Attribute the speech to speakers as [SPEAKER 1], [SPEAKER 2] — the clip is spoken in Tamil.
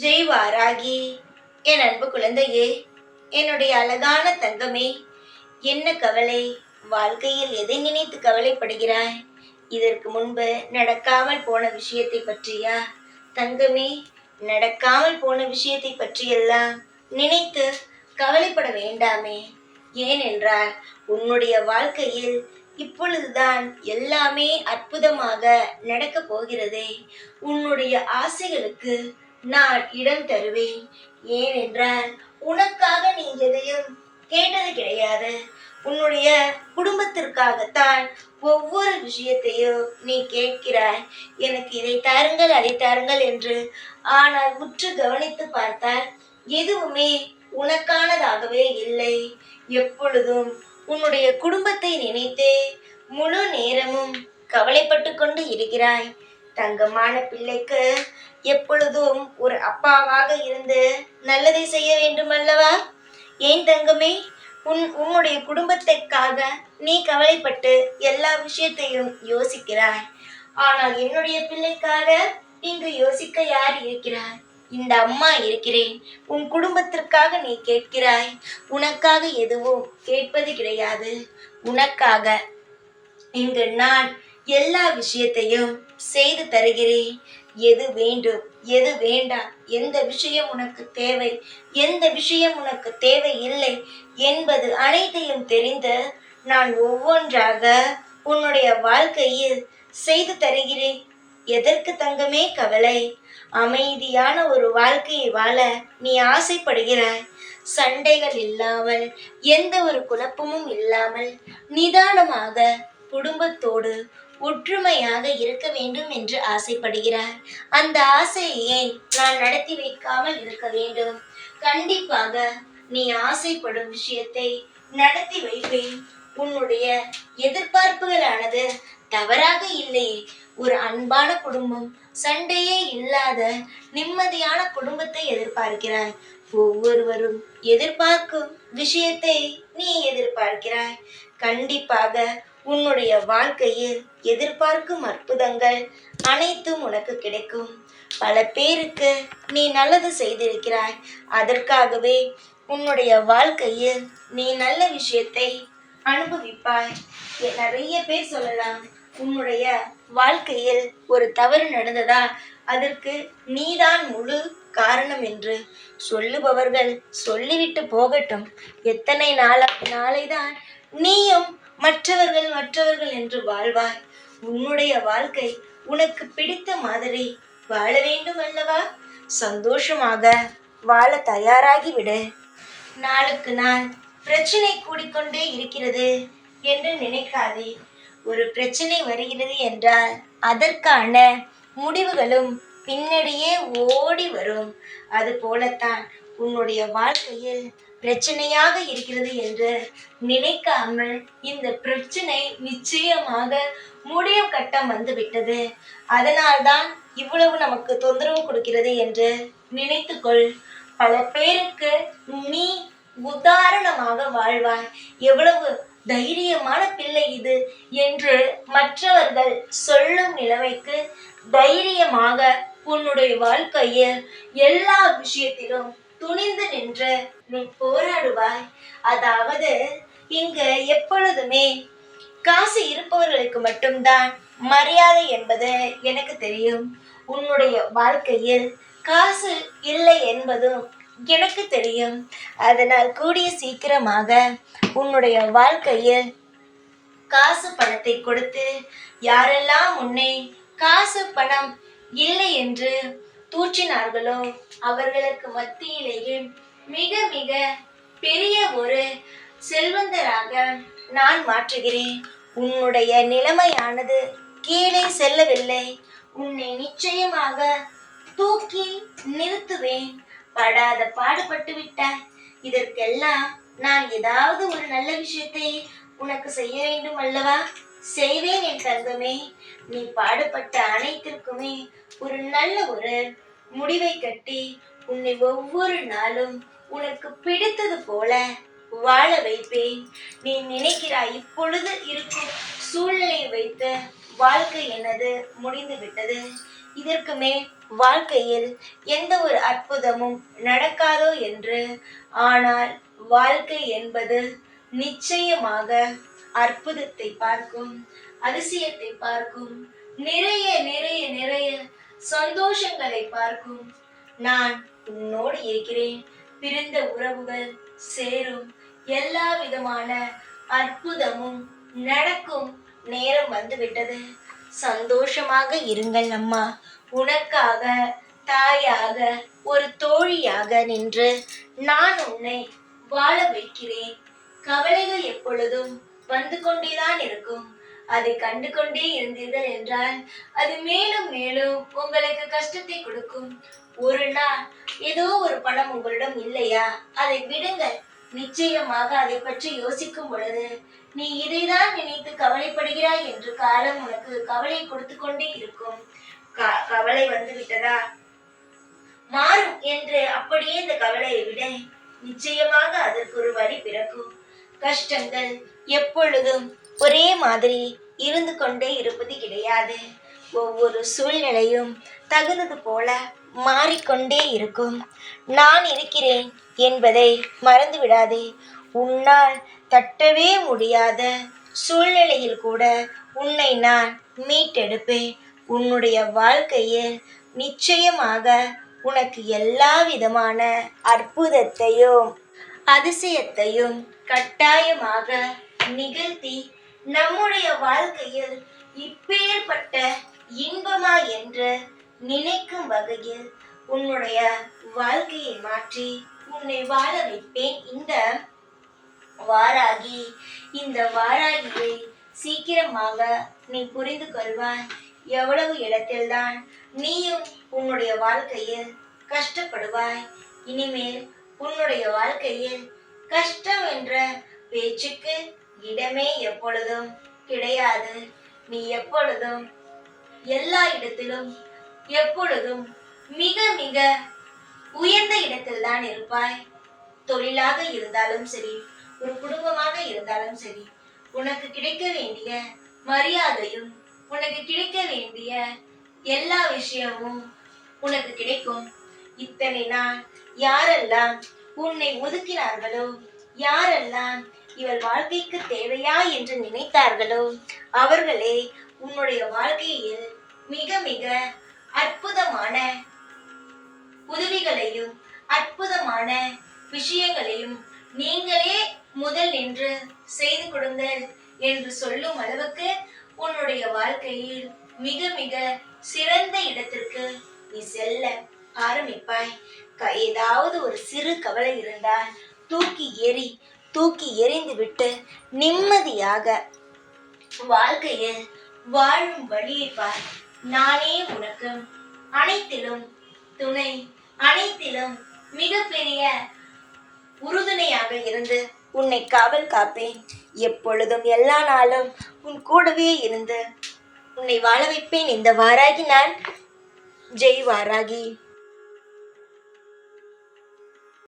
[SPEAKER 1] ஜெய் வாராகி என் அன்பு குழந்தையே என்னுடைய அழகான தங்கமே என்ன கவலை? வாழ்க்கையில் எதை நினைத்து கவலைப்படுகிறாய்? இதற்கு முன்பு நடக்காமல் போன விஷயத்தை பற்றியா? தங்கமே நடக்காமல் போன விஷயத்தை பற்றியெல்லாம் நினைத்து கவலைப்பட வேண்டாமே. ஏனென்றால் உன்னுடைய வாழ்க்கையில் இப்பொழுதுதான் எல்லாமே அற்புதமாக நடக்கப் போகிறதே. உன்னுடைய ஆசைகளுக்கு நான் இடம் தருவேன். ஏனென்றால் உனக்காக நீ எதையும் கேட்டது கிடையாது. உன்னுடைய குடும்பத்திற்காகத்தான் ஒவ்வொரு விஷயத்தையும் நீ கேட்கிறாய். எனக்கு இதை தாருங்கள் அதை தாருங்கள் என்று ஆனால் உற்று கவனித்து பார்த்தால் எதுவுமே உனக்கானதாகவே இல்லை. எப்பொழுதும் உன்னுடைய குடும்பத்தை நினைத்தே முழு நேரமும் கவலைப்பட்டு கொண்டு இருக்கிறாய். தங்கமான பிள்ளைக்கு எப்பொழுதும் ஒரு அப்பாவாக இருந்து நல்லதை செய்ய வேண்டும் அல்லவா ஏன் தங்கமே உன் உன்னுடைய குடும்பத்திற்காக நீ கவலைப்பட்டு எல்லா விஷயத்தையும் யோசிக்கிறாய். ஆனால் என்னுடைய பிள்ளைக்காக இங்கு யோசிக்க யார் இருக்கிறார்? இந்த அம்மா இருக்கிறேன். உன் குடும்பத்திற்காக நீ கேட்கிறாய். உனக்காக எதுவும் கேட்பது கிடையாது. உனக்காக இங்கு நான் எல்லா விஷயத்தையும் செய்து தருகிறேன். எது வேண்டும் எது வேண்டாம் எந்த விஷயம் உனக்கு தேவை எந்த விஷயம் உனக்கு தேவை இல்லை என்பது அனைத்தையும் தெரிந்து நான் ஒவ்வொன்றாக உன்னுடைய வாழ்க்கையில் செய்து தருகிறேன். எதற்கு தங்கமே கவலை அமைதியான ஒரு வாழ்க்கையை வாழ நீ ஆசைப்படுகிறாய். சண்டைகள் இல்லாமல் எந்த ஒரு குழப்பமும் இல்லாமல் நிதானமாக குடும்பத்தோடு ஒற்றுமையாக இருக்க வேண்டும் என்று ஆசைப்படுகிறார். அந்த ஆசையை ஏன் நான் நடத்தி வைக்காமல் இருக்க வேண்டும். கண்டிப்பாக நீ ஆசைப்படும் விஷயத்தை நடத்தி வைப்பேன். உன்னுடைய எதிர்பார்ப்புகளானது தவறாக இல்லை. ஒரு அன்பான குடும்பம் சண்டையே இல்லாத நிம்மதியான குடும்பத்தை எதிர்பார்க்கிறாய். ஒவ்வொருவரும் எதிர்பார்க்கும் விஷயத்தை நீ எதிர்பார்க்கிறாய். கண்டிப்பாக உன்னுடைய வாழ்க்கையில் எதிர்பார்க்கும் அற்புதங்கள் அனைத்தும் உனக்கு கிடைக்கும். பல பேருக்கு நீ நல்லது செய்திருக்கிறாய். அதற்காகவே உன்னுடைய வாழ்க்கையில் நீ நல்ல விஷயத்தை அனுபவிப்பாய். நிறைய பேர் சொல்லலாம் உன்னுடைய வாழ்க்கையில் ஒரு தவறு நடந்ததா? அதற்கு நீதான் முழு காரணம் என்று. சொல்லுபவர்கள் சொல்லிவிட்டு போகட்டும். எத்தனை நாள நாளைதான் நீயும் மற்றவர்கள் மற்றவர்கள் என்று வாழ்வாய். உன்னுடைய வாழ்க்கை உனக்கு பிடித்த மாதிரி வாழ வேண்டும் அல்லவா? சந்தோஷமாக வாழ தயாராகிவிடு. நாளுக்கு நாள் பிரச்சனை கூடிக்கொண்டே இருக்கிறது என்று நினைக்காதே. ஒரு பிரச்சனை வருகிறது என்றால் அதற்கான முடிவுகளும் பின்னடியே ஓடி வரும். அது போலத்தான் உன்னுடைய வாழ்க்கையில் பிரச்சனையாக இருக்கிறது என்று நினைக்காமல் இந்த பிரச்சனை நிச்சயமாக முடியும் கட்டம் வந்துவிட்டது. அதனால்தான் இவ்வளவு நமக்கு தொந்தரவு கொடுக்கிறது என்று நினைத்துக்கொள். பல பேருக்கு நீ உதாரணமாக வாழ்வாய். எவ்வளவு தைரியமான பிள்ளை இது என்று மற்றவர்கள் சொல்லும் நிலைமைக்கு தைரியமாக உன்னுடைய வாழ்க்கையில் எல்லா விஷயத்திலும் துணிந்து நின்று நீ போராடுவாய். அதாவது இங்கு எப்பொழுதுமே காசு இருப்பவர்களுக்கு மட்டும்தான் மரியாதை என்பது எனக்கு தெரியும். உன்னுடைய வாழ்க்கையில் காசு இல்லை என்பதும் எனக்கு தெரியும். அதனால் கூடிய சீக்கிரமாக உன்னுடைய வாழ்க்கையில் காசு பணத்தை கொடுத்து யாரெல்லாம் உன்னை காசு பணம் இல்லை என்று தூற்றினார்களோ அவர்களுக்கு மத்தியிலேயே மிக மிக பெரிய ஒரு செல்வந்தராக நான் மாற்றுகிறேன். உன்னுடைய நிலைமையானது கீழே செல்லவில்லை. உன்னை நிச்சயமாக தூக்கி நிறுத்துவேன். படாத பாடுபட்டு விட்டாய் இதற்கெல்லாம் நான் ஏதாவது ஒரு நல்ல விஷயத்தை உனக்கு செய்ய வேண்டும் அல்லவா? செய்வேன் என் தங்கமே நீ பாடுபட்ட அனைத்திற்குமே ஒரு நல்ல ஒரு முடிவை கட்டி உன்னை ஒவ்வொரு நாளும் உனக்கு பிடித்தது போல வாழ வைப்பேன். நீ நினைக்கிறாய் இப்பொழுது இருக்கும் சூழ்நிலையை வைத்து வாழ்க்கை எனது முடிந்து விட்டது. இதற்கு மேல் வாழ்க்கையில் எந்த ஒரு அற்புதமும் நடக்காதோ என்று. ஆனால் வாழ்க்கை என்பது நிச்சயமாக அற்புதத்தை பார்க்கும் அதிசயத்தை பார்க்கும் நிறைய நிறைய நிறைய சந்தோஷங்களை பார்க்கும். நான் உன்னோடு இருக்கிறேன். பிரிந்த உறவுகள் சேரும். எல்லா விதமான அற்புதமும் நடக்கும். நேரம் வந்துவிட்டது. சந்தோஷமாக இருங்கள் அம்மா. உனக்காக தாயாக ஒரு தோழியாக நின்று நான் உன்னை வாழ வைக்கிறேன். கவலைகள் எப்பொழுதும் வந்து கொண்டேதான் இருக்கும். அதை கண்டு கொண்டே இருந்தீர்கள் என்றால் அது மேலும் மேலும் உங்களுக்கு கஷ்டத்தை கொடுக்கும். ஒரு நாள் ஏதோ ஒரு பணம் உங்களிடம் இல்லையா? அதை விடுங்கள். நிச்சயமாக அதை பற்றி யோசிக்கும் பொழுது நீ இதைதான் நினைத்து கவலைப்படுகிறாய் என்று காலம் உனக்கு கவலை கொடுத்து கொண்டே இருக்கும். கவலை வந்து விட்டதா? மாறும் என்று அப்படியே இந்த கவலையை விட. நிச்சயமாக அதற்கு ஒரு வழி பிறக்கும். கஷ்டங்கள் எப்பொழுதும் ஒரே மாதிரி இருந்து கொண்டே இருப்பது கிடையாது. ஒவ்வொரு சூழ்நிலையும் தகுந்தது போல மாறிக்கொண்டே இருக்கும். நான் இருக்கிறேன் என்பதை மறந்து விடாதே உன்னால் தட்டவே முடியாத சூழ்நிலையில் கூட உன்னை நான் மீட்டெடுப்பேன். உன்னுடைய வாழ்க்கையில் நிச்சயமாக உனக்கு எல்லா விதமான அற்புதத்தையும் அதிசயத்தையும் கட்டாயமாக நிகழ்த்தி நம்முடைய வாழ்க்கையில் இப்பேற்பட்ட இன்பமா என்று நினைக்கும் வகையில் உன்னுடைய வாழ்க்கையை மாற்றி உன்னை வாழ வைப்பேன். இந்த வாராகி இந்த வாராகியை சீக்கிரமாக நீ புரிந்து கொள்வாய். எவ்வளவு இடத்தில்தான் நீயும் உன்னுடைய வாழ்க்கையில் கஷ்டப்படுவாய். இனிமேல் உன்னுடைய வாழ்க்கையில் கஷ்டம் என்ற பேச்சுக்கு இடமே எப்பொழுதும் கிடையாது. நீ எப்பொழுதும் எல்லா இடத்திலும் எப்பொழுதும் மிக மிக உயர்ந்த இடத்தில்தான் இருப்பாய். தொழிலாக இருந்தாலும் சரி ஒரு குடும்பமாக இருந்தாலும் சரி உனக்கு கிடைக்க வேண்டிய மரியாதையும் உனக்கு கிடைக்க வேண்டிய எல்லா விஷயமும் உனக்கு கிடைக்கும். இத்தனை நாள் யாரெல்லாம் உன்னை ஒதுக்கினார்களோ யாரெல்லாம் இவள் வாழ்க்கைக்கு தேவையா என்று நினைத்தார்களோ? அவர்களே உன்னுடைய வாழ்க்கையில் மிக மிக அற்புதமான உதவிகளையும் அற்புதமான விஷயங்களையும் நீங்களே முதல் நின்று செய்து கொடுங்கள் என்று சொல்லும் அளவுக்கு உன்னுடைய வாழ்க்கையில் மிக மிக சிறந்த இடத்திற்கு நீ செல்ல ஆரம்பிப்பாய். ஏதாவது ஒரு சிறு கவலை இருந்தால் தூக்கி எறி தூக்கி எறிந்துவிட்டு நிம்மதியாக வாழ்க்கையில் வாழும் வழியை பார். நானே உனக்கு அனைத்திலும் துணை அனைத்திலும் மிகப்பெரிய உறுதுணையாக இருந்து உன்னை காவல் காப்பேன். எப்பொழுதும் எல்லா நாளும் உன் கூடவே இருந்து உன்னை வாழ வைப்பேன். இந்த வாராகி நான். ஜெய் வாராகி.